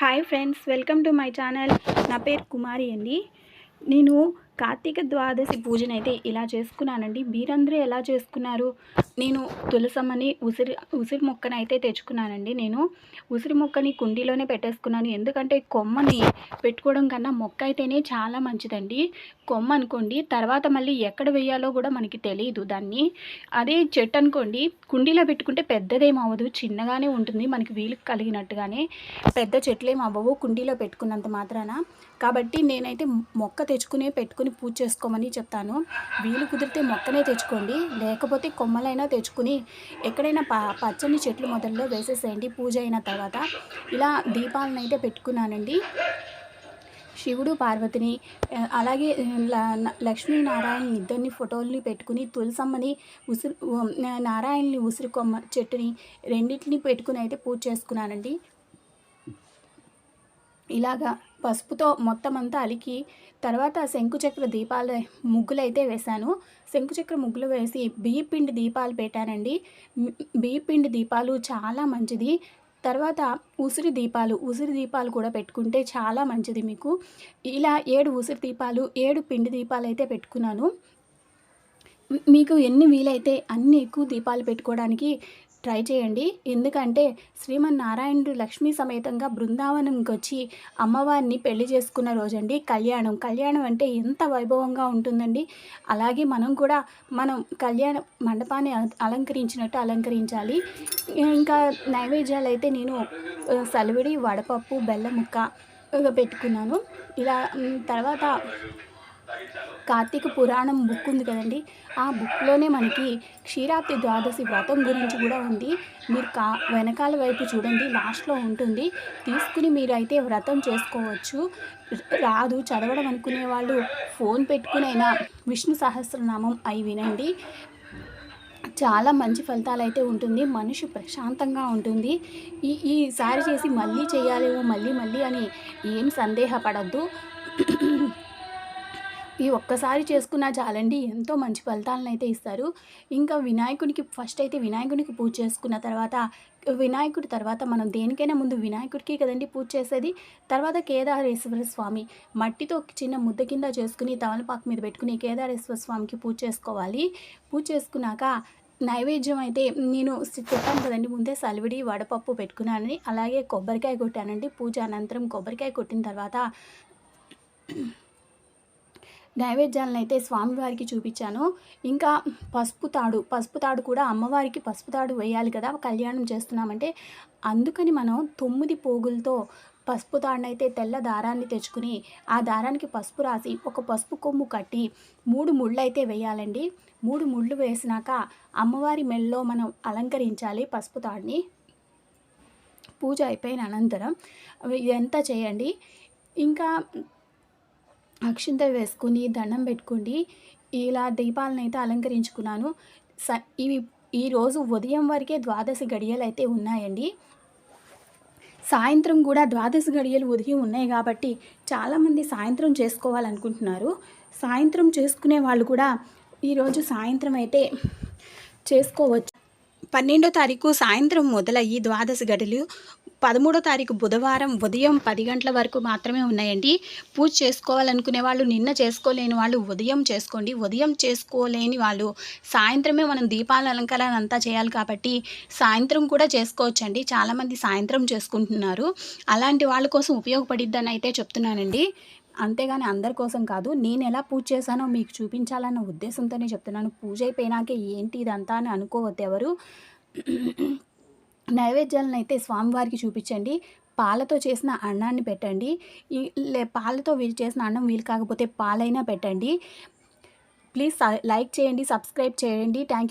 Hi friends welcome to my channel నా పేరు కుమారి అండి. నేను కార్తీక ద్వాదశి పూజనైతే ఇలా చేసుకున్నానండి. మీరందరూ ఎలా చేసుకున్నారు? నేను తులసమ్మని ఉసిరి ఉసిరి మొక్కని అయితే తెచ్చుకున్నానండి. నేను ఉసిరి మొక్కని కుండీలోనే పెట్టేసుకున్నాను. ఎందుకంటే కొమ్మని పెట్టుకోవడం కన్నా మొక్క అయితేనే చాలా మంచిదండి. కొమ్మ అనుకోండి తర్వాత మళ్ళీ ఎక్కడ వేయాలో కూడా మనకి తెలియదు దాన్ని. అదే చెట్టు అనుకోండి కుండీలో పెట్టుకుంటే పెద్దదేం అవ్వదు చిన్నగానే ఉంటుంది మనకి వీలు కలిగినట్టుగానే పెద్ద చెట్లేం అవ్వవు కుండీలో పెట్టుకున్నంత మాత్రాన. కాబట్టి నేనైతే మొక్క తెచ్చుకునే పెట్టుకుని పూజ చేసుకోమని చెప్తాను. వీలు కుదిరితే మొక్కనే తెచ్చుకోండి. లేకపోతే కొమ్మలైనా తెచ్చుకుని ఎక్కడైనా ప పచ్చని చెట్లు మొదల్లో వేసేసేయండి. పూజ అయిన తర్వాత ఇలా దీపాలను అయితే పెట్టుకున్నానండి. శివుడు పార్వతిని అలాగే లక్ష్మీనారాయణ ఇద్దరిని ఫోటోల్ని పెట్టుకుని తులసమ్మని ఉసిరి నారాయణని ఉసిరి కొమ్మ చెట్టుని రెండింటిని పెట్టుకుని అయితే పూజ చేసుకున్నానండి. ఇలాగా పసుపుతో మొత్తం అంతా అలికి తర్వాత శంకుచక్ర దీపాల ముగ్గులైతే వేశాను. శంకుచక్ర ముగ్గులు వేసి బియ్యపిండి దీపాలు పెట్టానండి. మ్, బియ్యపిండి దీపాలు చాలా మంచిది. తర్వాత ఉసిరి దీపాలు ఉసిరి దీపాలు కూడా పెట్టుకుంటే చాలా మంచిది మీకు. ఇలా ఏడు ఉసిరి దీపాలు ఏడు పిండి దీపాలు అయితే పెట్టుకున్నాను మీకు ఎన్ని వీలైతే అన్ని ఎక్కువ దీపాలు పెట్టుకోవడానికి ట్రై చేయండి. ఎందుకంటే శ్రీమన్నారాయణుడు లక్ష్మీ సమేతంగా బృందావనంకి వచ్చి అమ్మవారిని పెళ్ళి చేసుకున్న రోజండి కళ్యాణం. కళ్యాణం అంటే ఎంత వైభవంగా ఉంటుందండి. అలాగే మనం కూడా మనం కళ్యాణ మండపాన్ని అల- అలంకరించినట్టు అలంకరించాలి. ఇంకా నైవేద్యాలు అయితే నేను సలివిడి వడపప్పు బెల్లం ముక్క పెట్టుకున్నాను. ఇలా తర్వాత కార్తీక పురాణం బుక్ ఉంది కదండి. ఆ బుక్లోనే మనకి క్షీరాబ్ది ద్వాదశి వ్రతం గురించి కూడా ఉంది. మీరు కా వెనకాల వైపు చూడండి లాస్ట్లో ఉంటుంది. తీసుకుని మీరు అయితే వ్రతం చేసుకోవచ్చు. రాదు చదవడం అనుకునే వాళ్ళు ఫోన్ పెట్టుకునైనా విష్ణు సహస్రనామం అయి వినండి. చాలా మంచి ఫలితాలు అయితే ఉంటుంది. మనిషి ప్రశాంతంగా ఉంటుంది. ఈ ఈసారి చేసి మళ్ళీ చేయాలేమో మళ్ళీ మళ్ళీ అని ఏం సందేహపడద్దు. ఈ ఒక్కసారి చేసుకున్నా చాలండి ఎంతో మంచి ఫలితాలను అయితే ఇస్తారు. ఇంకా వినాయకునికి ఫస్ట్ అయితే వినాయకునికి పూజ చేసుకున్న తర్వాత వినాయకుడి తర్వాత మనం దేనికైనా ముందు వినాయకుడికి కదండి పూజ చేసేది. తర్వాత కేదారేశ్వర స్వామి మట్టితో చిన్న ముద్ద కింద చేసుకుని తమలపాకు మీద పెట్టుకుని కేదారేశ్వర స్వామికి పూజ చేసుకోవాలి. పూజ చేసుకున్నాక నైవేద్యం అయితే నేను చెప్పాను కదండి. ముందే సలివిడి వడపప్పు పెట్టుకున్నానని అలాగే కొబ్బరికాయ కొట్టానండి. పూజ అనంతరం కొబ్బరికాయ కొట్టిన తర్వాత నైవేద్యాలను అయితే స్వామివారికి చూపించాను. ఇంకా పసుపు తాడు పసుపు తాడు కూడా అమ్మవారికి పసుపు తాడు వేయాలి కదా కళ్యాణం చేస్తున్నామంటే. అందుకని మనం తొమ్మిది పోగులతో పసుపు తాడునైతే తెల్ల దారాన్ని తెచ్చుకుని ఆ దారానికి పసుపు రాసి ఒక పసుపు కొమ్ము కట్టి మూడు ముళ్ళు అయితే వేయాలండి. మూడు ముళ్ళు వేసినాక అమ్మవారి మెల్లో మనం అలంకరించాలి పసుపు తాడుని. పూజ అయిపోయిన అనంతరం. ఇదంతా చేయండి? ఇంకా అక్షింతలు వేసుకుని దండం పెట్టుకుని ఇలా దీపాలను అయితే అలంకరించుకున్నాను. స ఇవి ఈరోజు ఉదయం వరకే ద్వాదశి గడియలు అయితే ఉన్నాయండి. సాయంత్రం కూడా ద్వాదశి గడియలు ఉదయం ఉన్నాయి కాబట్టి చాలామంది సాయంత్రం చేసుకోవాలనుకుంటున్నారు. సాయంత్రం చేసుకునే వాళ్ళు కూడా ఈరోజు సాయంత్రం అయితే చేసుకోవచ్చు. పన్నెండో తారీఖు సాయంత్రం మొదలయ్యి ద్వాదశి గడులు. పదమూడో తారీఖు బుధవారం ఉదయం పది గంటల వరకు మాత్రమే ఉన్నాయండి. పూజ చేసుకోవాలనుకునే వాళ్ళు నిన్న చేసుకోలేని వాళ్ళు ఉదయం చేసుకోండి. ఉదయం చేసుకోలేని వాళ్ళు సాయంత్రమే మనం దీపాల అలంకరణ అంతా చేయాలి కాబట్టి సాయంత్రం కూడా చేసుకోవచ్చండి. చాలామంది సాయంత్రం చేసుకుంటున్నారు. అలాంటి వాళ్ళ కోసం ఉపయోగపడిద్దని అయితే చెప్తున్నానండి. అంతేగాని అందరి కోసం కాదు నేను ఎలా పూజ చేశానో మీకు చూపించాలన్న ఉద్దేశంతోనే చెప్తున్నాను. పూజ అయిపోయినాకే ఏంటి ఇదంతా అని అనుకోవద్దు ఎవరు. నైవేద్యాలను అయితే స్వామివారికి చూపించండి. పాలతో చేసిన అన్నాన్ని పెట్టండి. లే పాలతో వీలు చేసిన అన్నం వీలు కాకపోతే పాలైనా పెట్టండి. ప్లీజ్ లైక్ చేయండి సబ్స్క్రైబ్ చేయండి. Thank you